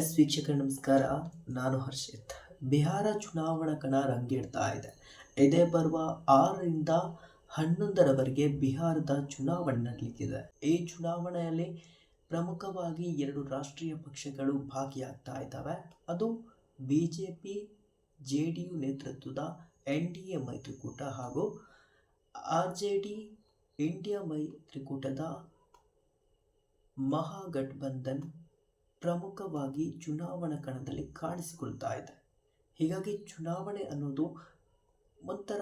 S ವೀಕ್ಷಕ ನಮಸ್ಕಾರ. ನಾನು ಹರ್ಷಿತ್. ಬಿಹಾರ ಚುನಾವಣಾ ಕಣ ರಂಗೇಡ್ತಾ ಇದೆ. ಇದೇ ಬರುವ ಆರರಿಂದ ಹನ್ನೊಂದರವರೆಗೆ ಬಿಹಾರದ ಚುನಾವಣೆ ನಡೆಯಲಿಕ್ಕಿದೆ ಈ ಚುನಾವಣೆಯಲ್ಲಿ ಪ್ರಮುಖವಾಗಿ ಎರಡು ರಾಷ್ಟ್ರೀಯ ಪಕ್ಷಗಳು ಭಾಗಿಯಾಗ್ತಾ ಇದ್ದಾವೆ. ಅದು B J P J D U ನೇತೃತ್ವದ ಎನ್ ಡಿ ಎ ಮೈತ್ರಿಕೂಟ ಹಾಗೂ ಆರ್ ಜೆ ಡಿ ಇಂಡಿಯಾ ಮೈತ್ರಿಕೂಟದ ಮಹಾಗಠಬಂಧನ್ ಪ್ರಮುಖವಾಗಿ ಚುನಾವಣಾ ಕಣದಲ್ಲಿ ಕಾಣಿಸಿಕೊಳ್ತಾ ಇದೆ. ಹೀಗಾಗಿ ಚುನಾವಣೆ ಅನ್ನೋದು ಒಂಥರ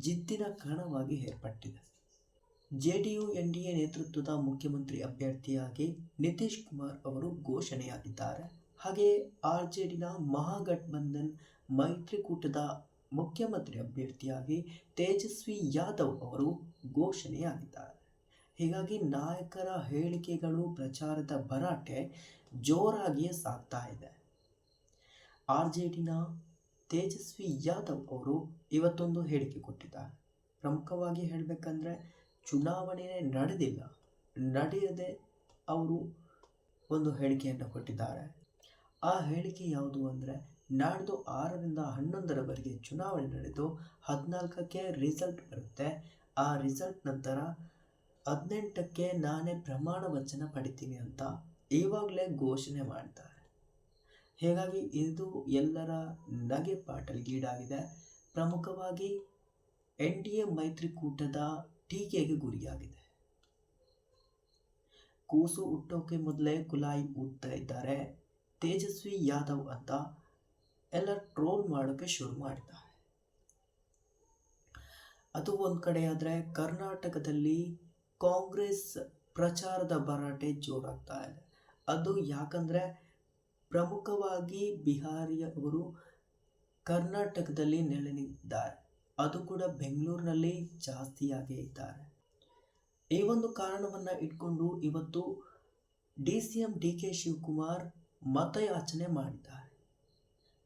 ಜಿದ್ದಿನ ಕಣವಾಗಿ ಏರ್ಪಟ್ಟಿದೆ. J D U N D A ನೇತೃತ್ವದ ಮುಖ್ಯಮಂತ್ರಿ ಅಭ್ಯರ್ಥಿಯಾಗಿ ನಿತೀಶ್ ಕುಮಾರ್ ಅವರು ಘೋಷಣೆಯಾಗಿದ್ದಾರೆ. ಹಾಗೆಯೇ ಆರ್ ಜೆ ಡಿನ ಮಹಾಗಠಬಂಧನ್ ಮೈತ್ರಿಕೂಟದ ಮುಖ್ಯಮಂತ್ರಿ ಅಭ್ಯರ್ಥಿಯಾಗಿ ತೇಜಸ್ವಿ ಯಾದವ್ ಅವರು ಘೋಷಣೆಯಾಗಿದ್ದಾರೆ. ಹೀಗಾಗಿ ನಾಯಕರ ಹೇಳಿಕೆಗಳು ಪ್ರಚಾರದ ಭರಾಟೆ ಜೋರಾಗಿಯೇ ಸಾಗ್ತಾ ಇದೆ. ಆರ್ ಜೆ ಡಿನ ತೇಜಸ್ವಿ ಯಾದವ್ ಅವರು ಇವತ್ತೊಂದು ಹೇಳಿಕೆ ಕೊಟ್ಟಿದ್ದಾರೆ. ಪ್ರಮುಖವಾಗಿ ಹೇಳಬೇಕಂದ್ರೆ ಚುನಾವಣೆ ನಡೆದಿಲ್ಲ, ನಡೆಯದೆ ಅವರು ಒಂದು ಹೇಳಿಕೆಯನ್ನು ಕೊಟ್ಟಿದ್ದಾರೆ. ಆ ಹೇಳಿಕೆ ಯಾವುದು ಅಂದರೆ, ನಾಡ್ದು ಆರರಿಂದ ಹನ್ನೊಂದರವರೆಗೆ ಚುನಾವಣೆ ನಡೆದು ಹದಿನಾಲ್ಕಕ್ಕೆ ರಿಸಲ್ಟ್ ಬರುತ್ತೆ. ಆ ರಿಸಲ್ಟ್ ನಂತರ ಹದಿನೆಂಟಕ್ಕೆ ನಾನೇ ಪ್ರಮಾಣ ವಚನ ಪಡಿತೀನಿ ಅಂತ ಇವಾಗಲೇ ಘೋಷಣೆ ಮಾಡ್ತಾರೆ. ಹೀಗಾಗಿ ಇದು ಎಲ್ಲರ ನಗೆ ಪಾಟಲ್ಗೀಡಾಗಿದೆ ಪ್ರಮುಖವಾಗಿ ಎನ್ ಡಿ ಎ ಮೈತ್ರಿಕೂಟದ ಟೀಕೆಗೆ ಗುರಿಯಾಗಿದೆ. ಕೂಸು ಹುಟ್ಟೋಕೆ ಮೊದಲೇ ಕುಲಾಯಿ ಊದ್ತಾ ಇದ್ದಾರೆ. ತೇಜಸ್ವಿ ಯಾದವ್ ಅಂತ ಎಲ್ಲ ಟ್ರೋಲ್ ಮಾಡೋಕೆ ಶುರು ಮಾಡಿದ್ದಾರೆ ಅದು ಒಂದು ಕಡೆ ಆದರೆ ಕರ್ನಾಟಕದಲ್ಲಿ ಕಾಂಗ್ರೆಸ್ ಪ್ರಚಾರದ ಭರಾಟೆ ಜೋರಾಗ್ತಾ ಇದೆ. ಅದು ಯಾಕಂದರೆ ಪ್ರಮುಖವಾಗಿ ಬಿಹಾರಿಯವರು ಕರ್ನಾಟಕದಲ್ಲಿ ನೆಲೆನಿದ್ದಾರೆ ಅದು ಕೂಡ ಬೆಂಗಳೂರಿನಲ್ಲಿ ಜಾಸ್ತಿಯಾಗೇ ಇದ್ದಾರೆ. ಈ ಒಂದು ಕಾರಣವನ್ನು ಇಟ್ಕೊಂಡು ಇವತ್ತು D C M D K Shivakumar ಮತಯಾಚನೆ ಮಾಡಿದ್ದಾರೆ.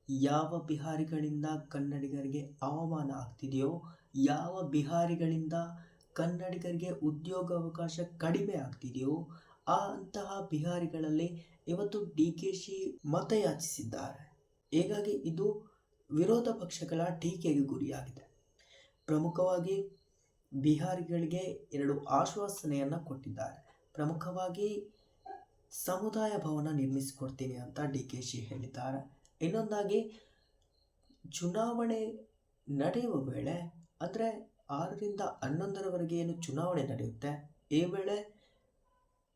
ಯಾವ ಬಿಹಾರಿಗಳಿಂದ ಕನ್ನಡಿಗರಿಗೆ ಅವಮಾನ ಆಗ್ತಿದೆಯೋ, ಯಾವ ಬಿಹಾರಿಗಳಿಂದ ಕನ್ನಡಿಗರಿಗೆ ಉದ್ಯೋಗಾವಕಾಶ ಕಡಿಮೆ ಆಗ್ತಿದೆಯೋ, ಆ ಅಂತಹ ಬಿಹಾರಿಗಳಲ್ಲಿ ಇವತ್ತು ಡಿ ಕೆ ಶಿ ಮತಯಾಚಿಸಿದ್ದಾರೆ. ಹೀಗಾಗಿ ಇದು ವಿರೋಧ ಪಕ್ಷಗಳ ಟೀಕೆಗೆ ಗುರಿಯಾಗಿದೆ. ಪ್ರಮುಖವಾಗಿ ಬಿಹಾರಿಗಳಿಗೆ ಎರಡು ಆಶ್ವಾಸನೆಯನ್ನು ಕೊಟ್ಟಿದ್ದಾರೆ. ಪ್ರಮುಖವಾಗಿ ಸಮುದಾಯ ಭವನ ನಿರ್ಮಿಸಿಕೊಡ್ತೀನಿ ಅಂತ ಡಿ ಕೆ ಶಿ ಹೇಳಿದ್ದಾರೆ. ಇನ್ನೊಂದಾಗಿ, ಚುನಾವಣೆ ನಡೆಯುವ ವೇಳೆ, ಅಂದರೆ ಆರರಿಂದ ಹನ್ನೊಂದರವರೆಗೆ ಏನು ಚುನಾವಣೆ ನಡೆಯುತ್ತೆ? ಈ ವೇಳೆ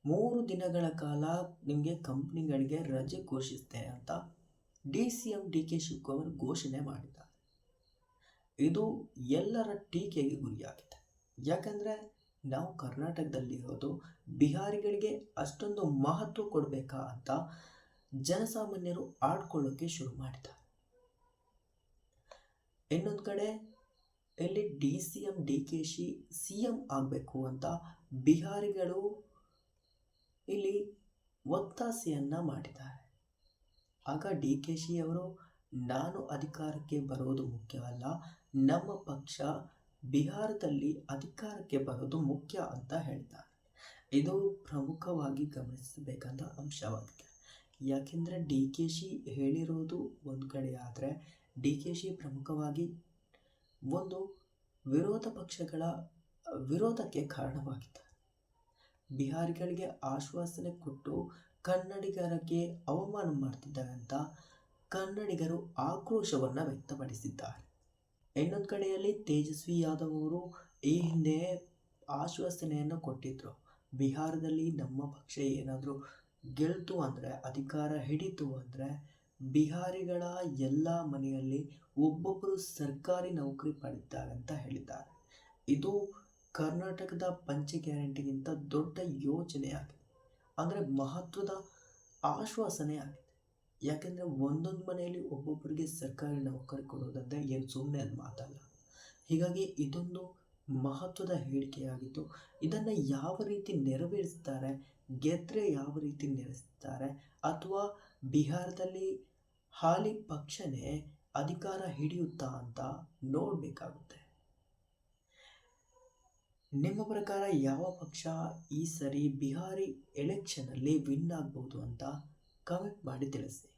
ಮೂರು ದಿನಗಳ ಕಾಲ ನಿಮಗೆ ಕಂಪ್ನಿಗಳಿಗೆ ರಜೆ ಘೋಷಿಸುತ್ತೆ ಅಂತ D C M D K Shivakumar ಘೋಷಣೆ ಮಾಡಿದ್ದಾರೆ. ಇದು ಎಲ್ಲರ ಟೀಕೆಗೆ ಗುರಿಯಾಗಿದೆ. ಯಾಕಂದರೆ ನಾವು ಕರ್ನಾಟಕದಲ್ಲಿ ಇರೋದು ಬಿಹಾರಿಗಳಿಗೆ ಅಷ್ಟೊಂದು ಮಹತ್ವ ಕೊಡಬೇಕಾ ಅಂತ ಜನಸಾಮಾನ್ಯರು ಆಡ್ಕೊಳ್ಳೋಕ್ಕೆ ಶುರು ಮಾಡಿದ್ದಾರೆ. ಇನ್ನೊಂದು ಕಡೆ ಇಲ್ಲಿ D C M, D K she, C M ಆಗಬೇಕು ಅಂತ ಬಿಹಾರಿಗಳು ಇಲ್ಲಿ ಒತ್ತಾಸೆಯನ್ನು ಮಾಡಿದ್ದಾರೆ. ಆಗ ಡಿ ಕೆ ಶಿ ಅವರು ನಾನು ಅಧಿಕಾರಕ್ಕೆ ಬರೋದು ಮುಖ್ಯವಲ್ಲ, ನಮ್ಮ ಪಕ್ಷ ಬಿಹಾರದಲ್ಲಿ ಅಧಿಕಾರಕ್ಕೆ ಬರೋದು ಮುಖ್ಯ ಅಂತ ಹೇಳ್ತಾರೆ. ಇದು ಪ್ರಮುಖವಾಗಿ ಗಮನಿಸಬೇಕಾದ ಅಂಶವಾಗಿದೆ. ಯಾಕೆಂದರೆ ಡಿ ಕೆ ಶಿ ಹೇಳಿರೋದು ಒಂದು ಕಡೆ ಆದರೆ ಡಿ ಕೆ ಶಿ ಪ್ರಮುಖವಾಗಿ ಒಂದು ವಿರೋಧ ಪಕ್ಷಗಳ ವಿರೋಧಕ್ಕೆ ಕಾರಣವಾಗಿದ್ದಾರೆ. ಬಿಹಾರಿಗಳಿಗೆ ಆಶ್ವಾಸನೆ ಕೊಟ್ಟು ಕನ್ನಡಿಗರಿಗೆ ಅವಮಾನ ಮಾಡುತ್ತಿದ್ದಾರೆ ಅಂತ ಕನ್ನಡಿಗರು ಆಕ್ರೋಶವನ್ನು ವ್ಯಕ್ತಪಡಿಸಿದ್ದಾರೆ. ಇನ್ನೊಂದು ಕಡೆಯಲ್ಲಿ ತೇಜಸ್ವಿ ಯಾದವ್ ಅವರು ಈ ಹಿಂದೆ ಆಶ್ವಾಸನೆಯನ್ನು ಕೊಟ್ಟಿದ್ದರು ಬಿಹಾರದಲ್ಲಿ ನಮ್ಮ ಪಕ್ಷ ಏನಾದರೂ ಗೆಲ್ತು ಅಂದರೆ, ಅಧಿಕಾರ ಹಿಡಿತು ಅಂದರೆ ಬಿಹಾರಿಗಳ ಎಲ್ಲ ಮನೆಯಲ್ಲಿ ಒಬ್ಬೊಬ್ಬರು ಸರ್ಕಾರಿ ನೌಕರಿ ಪಡೆದಿದ್ದಾರೆ ಅಂತ ಹೇಳಿದ್ದಾರೆ. ಇದು ಕರ್ನಾಟಕದ ಪಂಚ ಗ್ಯಾರಂಟಿಗಿಂತ ದೊಡ್ಡ ಯೋಜನೆಯಾಗಿದೆ. ಅಂದರೆ ಮಹತ್ವದ ಆಶ್ವಾಸನೆ ಆಗಿದೆ ಯಾಕೆಂದರೆ ಒಂದೊಂದು ಮನೆಯಲ್ಲಿ ಒಬ್ಬೊಬ್ಬರಿಗೆ ಸರ್ಕಾರಿ ನೌಕರಿ ಕೊಡೋದಂದರೆ ಏನು ಸುಮ್ಮನೆ ಅದು ಮಾತಲ್ಲ. ಹೀಗಾಗಿ ಇದೊಂದು ಮಹತ್ವದ ಹೇಳಿಕೆಯಾಗಿದ್ದು, ಇದನ್ನು ಯಾವ ರೀತಿ ನೆರವೇರಿಸ್ತಾರೆ, ಗೆದ್ರೆ ಯಾವ ರೀತಿ ನೆರೆಸ್ತಾರೆ ಅಥವಾ ಬಿಹಾರದಲ್ಲಿ ಹಾಲಿ ಪಕ್ಷನೇ ಅಧಿಕಾರ ಹಿಡಿಯುತ್ತಾ ಅಂತ ನೋಡಬೇಕಾಗುತ್ತೆ. ನಿಮ್ಮ ಪ್ರಕಾರ ಯಾವ ಪಕ್ಷ ಈ ಸರಿ ಬಿಹಾರಿ ಎಲೆಕ್ಷನಲ್ಲಿ ವಿನ್ ಆಗ್ಬೋದು ಅಂತ ಕಮೆಂಟ್ ಮಾಡಿ ತಿಳಿಸಿ.